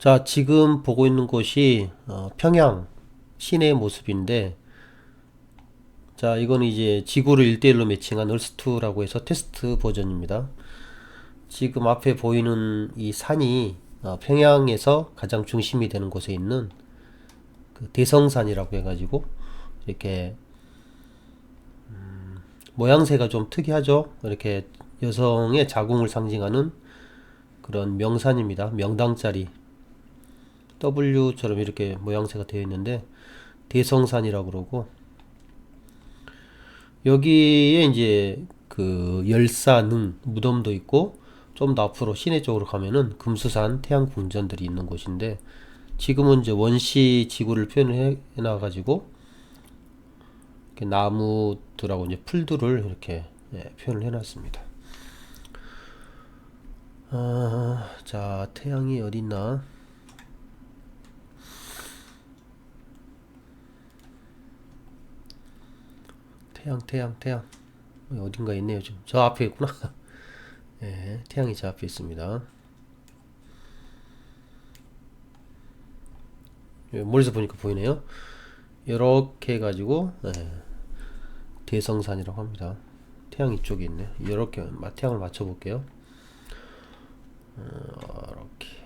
자, 지금 보고 있는 곳이 어, 평양 시내 모습인데, 자, 이거는 이제 지구를 1대1로 매칭한 얼스투라고 해서 테스트 버전입니다. 지금 앞에 보이는 이 산이 어, 평양에서 가장 중심이 되는 곳에 있는 그 대성산이라고 해가지고 이렇게 음, 모양새가 좀 특이하죠. 이렇게 여성의 자궁을 상징하는 그런 명산입니다. 명당짜리 W처럼 이렇게 모양새가 되어 있는데 대성산이라고 그러고 여기에 이제 그 열사능 무덤도 있고 좀 더 앞으로 시내 쪽으로 가면은 금수산 태양 궁전들이 있는 곳인데 지금은 이제 원시 지구를 표현해 놔 가지고 이렇게 나무들하고 이제 풀들을 이렇게 예, 표현을 해 놨습니다. 아, 자 태양이 어딨나? 태양 태양 태양. 여기 어딘가 있네요 지금. 저 앞에 있구나. 예, 태양이 저 앞에 있습니다. 예, 멀리서 보니까 보이네요. 이렇게 해가지고 예, 대성산이라고 합니다. 태양 이쪽에 있네. 이렇게 태양을 맞춰 볼게요. 어, 이렇게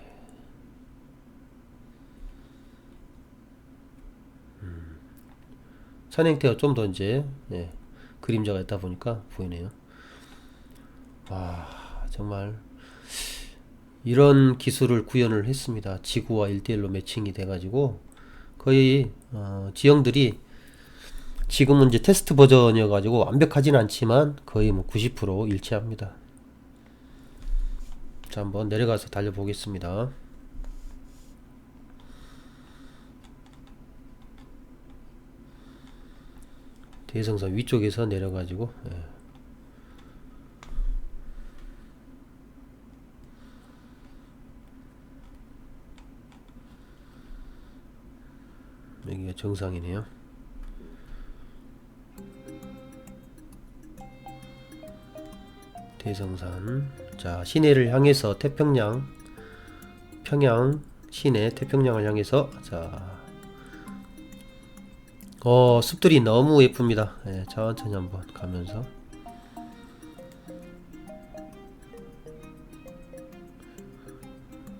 산 형태가 좀 더 이제 예, 그림자가 있다 보니까 보이네요. 와 정말 이런 기술을 구현을 했습니다. 지구와 1대1로 매칭이 돼가지고 거의 어, 지형들이 지금은 이제 테스트 버전이어가지고 완벽하진 않지만 거의 뭐 90% 일치합니다. 자 한번 내려가서 달려보겠습니다. 대성산 위쪽에서 내려가지고 예. 여기가 정상이네요. 대성산 자 시내를 향해서 태평양 평양 시내 태평양을 향해서 자 어, 숲들이 너무 예쁩니다. 예, 천천히 한번 가면서.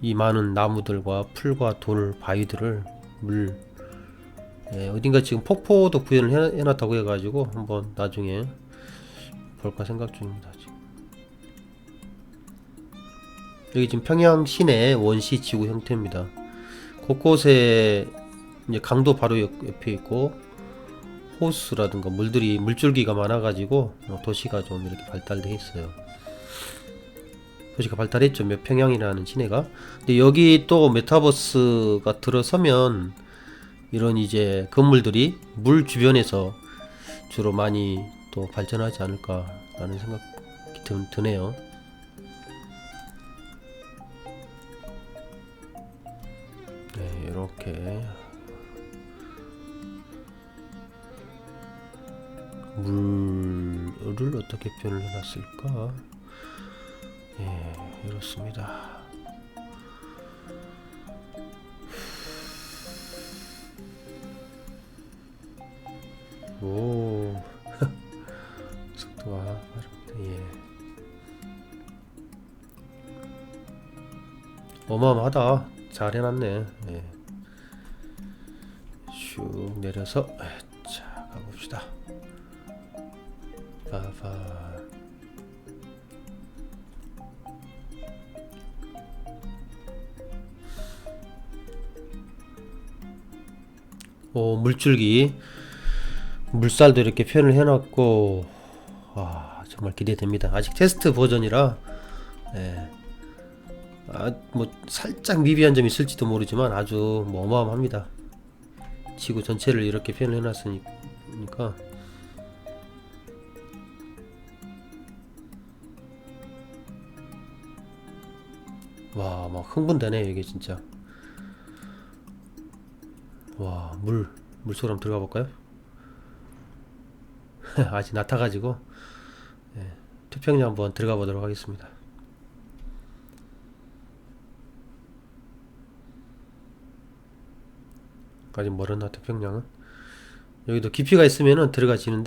이 많은 나무들과 풀과 돌, 바위들을 물, 예, 어딘가 지금 폭포도 구현을 해, 해놨다고 해가지고 한번 나중에 볼까 생각 중입니다. 지금. 여기 지금 평양 시내 원시 지구 형태입니다. 곳곳에 이제 강도 바로 옆 에 있고 호수라든가 물들이 물줄기가 많아가지고 어, 도시가 좀 이렇게 발달돼 있어요. 도시가 발달했죠. 몇 평양이라는 시내가. 근데 여기 또 메타버스가 들어서면 이런 이제 건물들이 물 주변에서 주로 많이 또 발전하지 않을까라는 생각이 드, 네요 네, 이렇게 물을 어떻게 표현을 해놨을까? 예, 이렇습니다. 오, 속도가 빠릅니다. 예. 어마어마하다. 잘 해놨네. 예. 슉 내려서 자 가봅시다. 빠바 오 물줄기. 물살도 이렇게 표현을 해놨고 와 정말 기대됩니다. 아직 테스트 버전이라 예. 아뭐 살짝 미비한 점이 있을지도 모르지만 아주 뭐 어마어마합니다. 지구 전체를 이렇게 표현을 해놨으니까 와, 막 흥분되네, 이게 진짜. 와, 물, 물속 한번 들어가 볼까요? 아직 낮아가지고, 네, 투평리 한번 들어가 보도록 하겠습니다. 아직 멀었나 태평양은 여기도 깊이가 있으면은 들어가지는데